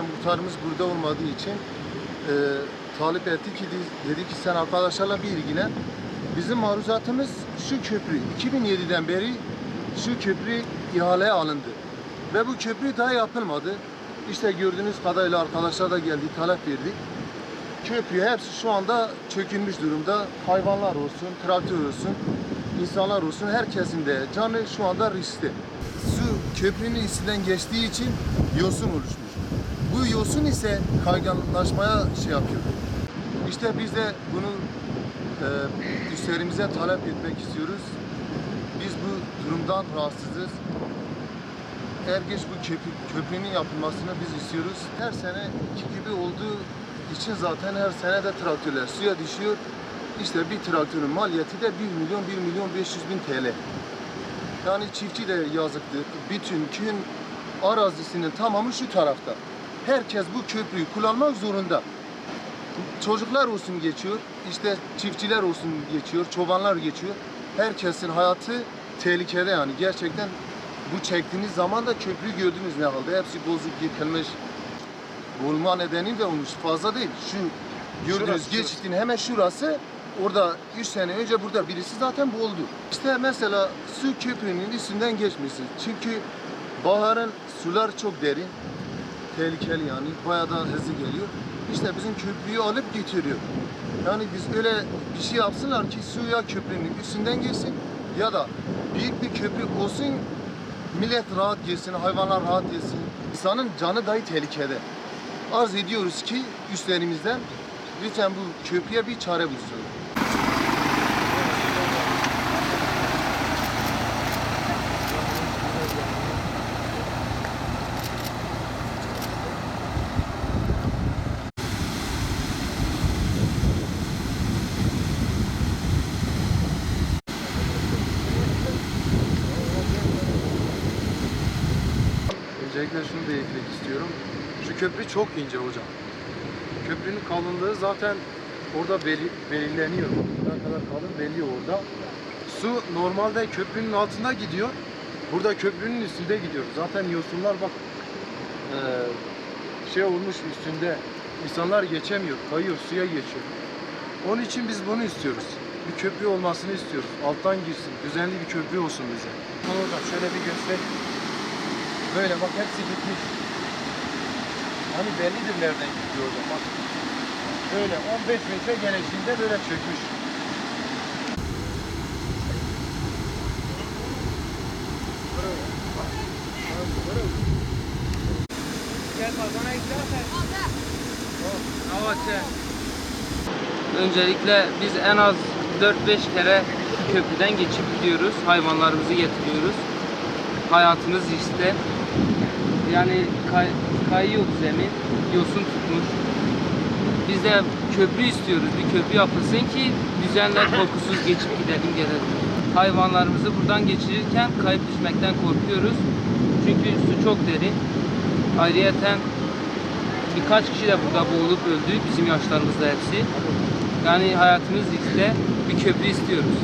muhtarımız burada olmadığı için e, talep etti ki dedi ki sen arkadaşlarla bir ilgilen. Bizim maruzatımız şu köprü. 2007'den beri şu köprü ihaleye alındı. Ve bu köprü daha yapılmadı. İşte gördüğünüz kadarıyla arkadaşlar da geldi, talep verdi. Köprü hepsi şu anda çökülmüş durumda. Hayvanlar olsun, traktör olsun, insanlar olsun herkesin de canı şu anda riskte. Su köprünün üstünden geçtiği için yosun oluşmuş. Bu ise kayganlaşmaya şey yapıyor. İşte biz de bunu e, üstlerimize talep etmek istiyoruz. Biz bu durumdan rahatsızız. Eğer geç bu köprü, köprünün yapılmasını biz istiyoruz. Her sene iki gibi olduğu için zaten her sene de traktörler suya düşüyor. İşte bir traktörün maliyeti de 1 milyon 1 milyon 500 bin TL. Yani çiftçi de yazıktır. Bütün köyün arazisinin tamamı şu tarafta. Herkes bu köprüyü kullanmak zorunda. Çocuklar olsun geçiyor, işte çiftçiler olsun geçiyor, çobanlar geçiyor. Herkesin hayatı tehlikede yani. Gerçekten bu çektiğiniz zaman da köprüyü gördünüz ne halde. Hepsi bozuk, yıkılmış. Bulma nedeni de olmuş. Fazla değil. Şu gördüğünüz geçitin hemen şurası. Orada 3 sene önce burada birisi zaten boğuldu. İşte mesela su köprünün üstünden geçmesin. Çünkü baharın sular çok derin. Tehlikeli yani. Bayağı da hızlı geliyor. İşte bizim köprüyü alıp getiriyor. Yani biz öyle bir şey yapsınlar ki suya köprünün üstünden geçsin ya da büyük bir köprü olsun millet rahat geçsin, hayvanlar rahat geçsin. İnsanın canı dahi tehlikede. Arz ediyoruz ki üstlerimizden lütfen bu köprüye bir çare bulsun. Öncelikle şunu da eklemek istiyorum. Şu köprü çok ince hocam. Köprünün kalınlığı zaten orada beli, belirleniyor. Ne kadar kalın belli orada. Su normalde köprünün altında gidiyor. Burada köprünün üstünde gidiyor. Zaten yosunlar bak eee, şey olmuş üstünde. İnsanlar geçemiyor, kayıyor, suya geçiyor. Onun için biz bunu istiyoruz. Bir köprü olmasını istiyoruz. Alttan girsin, düzenli bir köprü olsun bize. Orada şöyle bir göster. Böyle bak hepsi gitmiş. Hani bellidir nereden gidiyor orada bak. Böyle 15 metre genişliğinde böyle çökmüş. Öncelikle biz en az 4-5 kere köprüden geçip gidiyoruz. Hayvanlarımızı getiriyoruz. Hayatımız işte. Yani kay, kayıyor zemin. Yosun tutmuş. Biz de köprü istiyoruz. Bir köprü yapılsın ki düzenle korkusuz geçip gidelim gelelim. Hayvanlarımızı buradan geçirirken kayıp düşmekten korkuyoruz. Çünkü su çok derin. Ayrıyeten birkaç kişi de burada boğulup öldü. Bizim yaşlarımızda hepsi. Yani hayatımız riskte bir köprü istiyoruz.